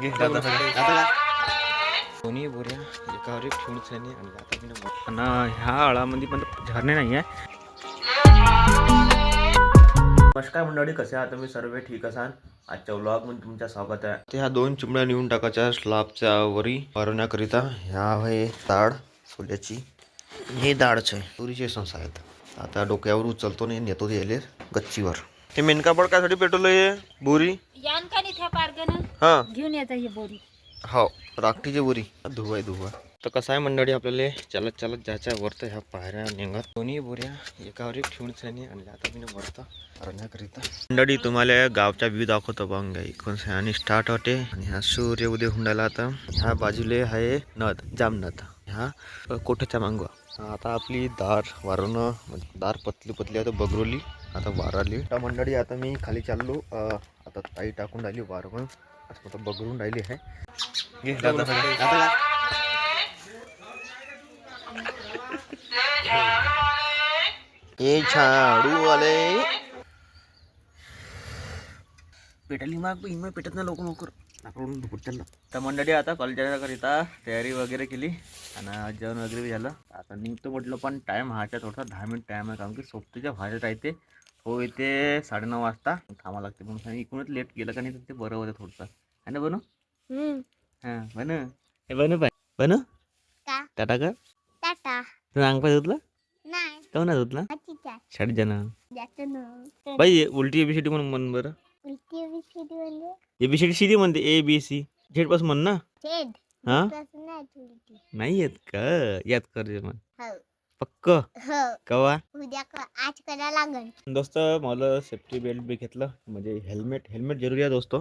घे, दादा सगळं. दोन्ही बोऱ्या एकावर एक ठेवून आणि आता मी आणि ह्या आळामध्ये पण झरणे नाही आहे नमस्कार मंडळी कसे आहात तुम्ही? सर्व ठीक असाल? आजच्या व्लॉगमध्ये तुमच्या स्वागत आहे. ते ह्या दोन चिमड्या नेऊन टाकायच्या स्लॅबच्या वरी भरवण्याकरिता ह्या आहे डाळ सोल्याची. हे दाडच आहे तुरीचे संस आहेत. आता डोक्यावर उचलतो नाही नेतो यायले गच्चीवर. हे मेनकापड कायसाठी पेटवलं हे बोरी? यान का नाही त्या पार्गन हा. घेऊन येतं ही बोरी. हो राखटीची बोरी. धुवा धुवा. तर कसं आहे मंडळी आपल्याला? चालत चालत जायच्या वरतं ह्या पायऱ्या निघत. दोन्ही बोऱ्या एकावर एक ठेवून आणि आता मी वरता करण्याकरिता मंडळी तुम्हाला गावचा व्ह्यू दाखवतो बघ इकडून आणि स्टार्ट होते आणि ह्या सूर्य उदय हुंडायला आता. ह्या बाजूले आहे नद जाम नद ह्या अ, कोठ्याच्या मांगवा आता आपली दार वारणं म्हणजे दार पतली पतली आता बगरोली. आता वाराली तर मंडळी आता मी खाली चाललो. आता ताई टाकून राहिली वारवण आता बगरून राहिली आहे. झाडू आले. पेटाली माग इनमय पेटत ना लोक लवकर. नाकडून धुपूर चाललं तर मंडळी आता कॉलेजच्या करिता तयारी वगैरे केली आणि जेवण वगैरे बी झालं. आता निघतो म्हटलं पण टाईम हाच्या थोडासा दहा मिनिट टाईम आहे कारण की सोबतीच्या भाज्या राहते. हो इथे साडेनऊ वाजता. थांबा लागते म्हणून. इकडूनच लेट गेलं का नाही तर ते बरं होतं थोडंसं. आहे ना बनू? हां बन? हे बनू पाय बनू? का? टाटा कर. टाटा. तू अंग पाय धुतला? नाही. काहून नाही धुतला? अच्छा शाळेत जाणं जातो ना बाई उलटी एबीसीडी म्हणून म्हण बरं. उलटी म्हणजे? एबीसीडी सीडी म्हणते ए बी सी झेडपासून म्हण ना. हा? तसं नाही उलटी. नाही येत का? याद कर जे म्हण. हो. पक्क. हो. कवा? उद्या क- आज करा लागल दोस्त मला सेफ्टी बेल्ट बी घेतलं. म्हणजे हेल्मेट हेल्मेट जरुरी आहे दोस्त.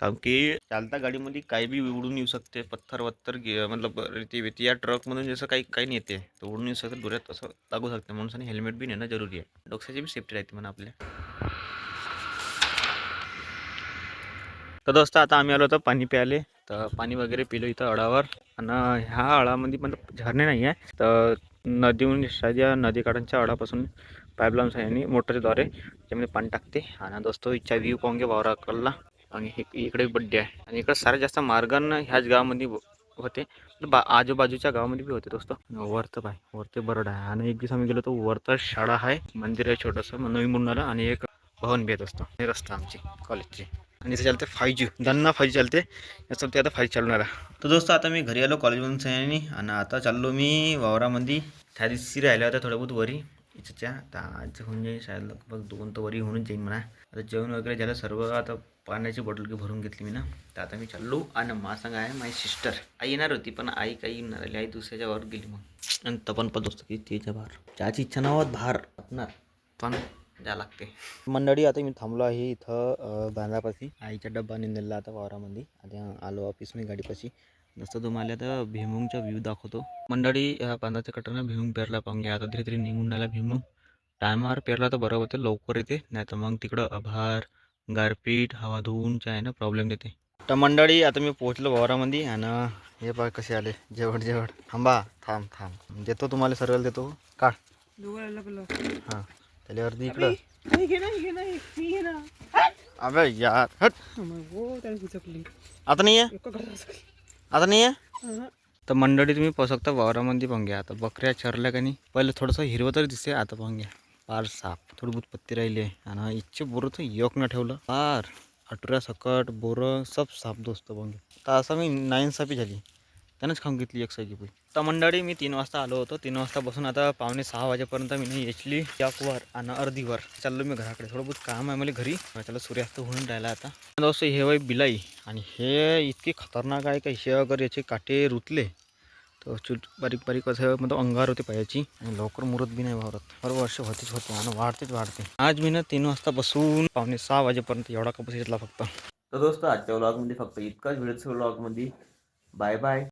कारण की चालता गाडीमध्ये काही बी उडून येऊ शकते. पत्थर वत्थर गे मतलब रेती वेती या ट्रकमधून जसं काही काही नाही येते. तर उडून येऊ शकते डोळ्यात तसं लागू शकते. म्हणून आणि हेल्मेट बी नेणं जरुरी आहे. डोक्याची बी सेफ्टी राहते म्हणा आपल्या. तर दोस्त आता आम्ही आलो होतो पाणी प्यायले. तर पाणी वगैरे पिलो इथं अळावर आणि ह्या अळामध्ये पण झरणे नाही आहे तर नदीहून साध्या नदीकाठांच्या अळापासून पाईपलाईन साह्याने मोटरद्वारे त्याच्यामध्ये पाणी टाकते. आणि दोस्तो इच्छा व्ह्यू पाहून घे वावराकडला आणि हे इकडे बड्डे आहे. आणि इकडे सारे जास्त मार्गानं ह्याच गावामध्ये होते. बा आजूबाजूच्या गावामध्ये बी होते दोस्त. वरतं पाय वरते बरड आहे. आणि एक दिवस आम्ही गेलो तर वर्त शाळा आहे. मंदिर आहे छोटंसं नवी मुंडाला आणि एक भवन बी येत असतं रस्ता आमची कॉलेजची आणि इथे चालते फाय जी दन्ना फाय जी चालते याचं ते आता फाय चालवणार आहे. तर दोस्त आता मी घरी आलो कॉलेजमधून सयानी आणि आता चाललो मी वावरामध्ये. त्या दिवशी राहिल्या होत्या थोड्या बहुत वरी. इच्छा आता आज होऊन जाईल शाळेत लगभग दोन तर वरी होऊन जाईन म्हणा. आता जेवण वगैरे झालं सर्व आता पाण्याची बॉटल की भरून घेतली मी ना. तर आता मी चाललो आणि मा सांग आहे माझी सिस्टर आई येणार होती पण आई काही येणार आली. आई दुसऱ्याच्या वर गेली मग. आणि तपन पण दोस्त की तिच्या बाहेर. ज्याची इच्छा नावात बाहेर असणार पण द्या लागते. मंडळी आता मी थांबलो आहे इथं बांधापाशी आईचा डब्बा नेलेला आता वावरामध्ये. आता आलो ऑफिस मी गाडीपाशी. जसं तुम्हाला आता भीमुंगचा व्ह्यू दाखवतो. मंडळी बांधाच्या कटरनं भीमुंग पेरला पाहून आता धीरे धीरे निघून राहिला भीमुंग. टायमावर पेरला तर बरं होतं लवकर येते. नाही तर मग तिकडं आभार गारपीट हवा धुवूनच्या आहे ना प्रॉब्लेम देते. तर मंडळी आता मी पोहोचलो वावरामध्ये आणि हे बघ कसे आले. जेवढ जेवढ. थांबा. थांब थांब. देतो तुम्हाला सर्वाला देतो. काढ. हां. त्याला अर्धी इकडं. अबे यार हट. आता नाही आहे आता नाही आहे तर मंडळी तुम्ही पाहू शकता वावरामध्ये घ्या. आता बकऱ्या चरल्या का नाही? पहिले थोडंसं हिरवं तरी दिसते आता घ्या. पार साप. थोडी बहुत पत्ती राहिली आहे. आणि इच्छे बोरं तर एक न ठेवलं. पार अटुऱ्या सकट बोरं सब साप दोस्त घ्या तर असं मी नाईन सापी झाली. त्यानंच खाऊन घेतली एक सैकी पोळी. तर मंडळी मी तीन वाजता आलो होतो. तीन वाजता बसून आता पावणे सहा वाजेपर्यंत मी नाही याचली वर आणि अर्धीवर चाललो मी घराकडे. थोडं बहुत काम आहे मला घरी. त्याला सूर्यास्त होऊन राहिला आता. दोस्त हे वय बिलाई. आणि हे इतके खतरनाक आहे का हे अगर याचे काटे रुतले तर चुट बारीक बारीक असं मतलब अंगार होते पायाची. आणि लवकर मुरत बी नाही वावरत. हर वर्ष होतेच होते आणि वाढतेच वाढते. आज मी ना तीन वाजता बसून पावणे सहा वाजेपर्यंत एवढा कपस घेतला फक्त. तर दोस्त आजच्या व्लॉगमध्ये फक्त इतकाच. व्हिडिओच्या व्लॉगमध्ये बाय बाय.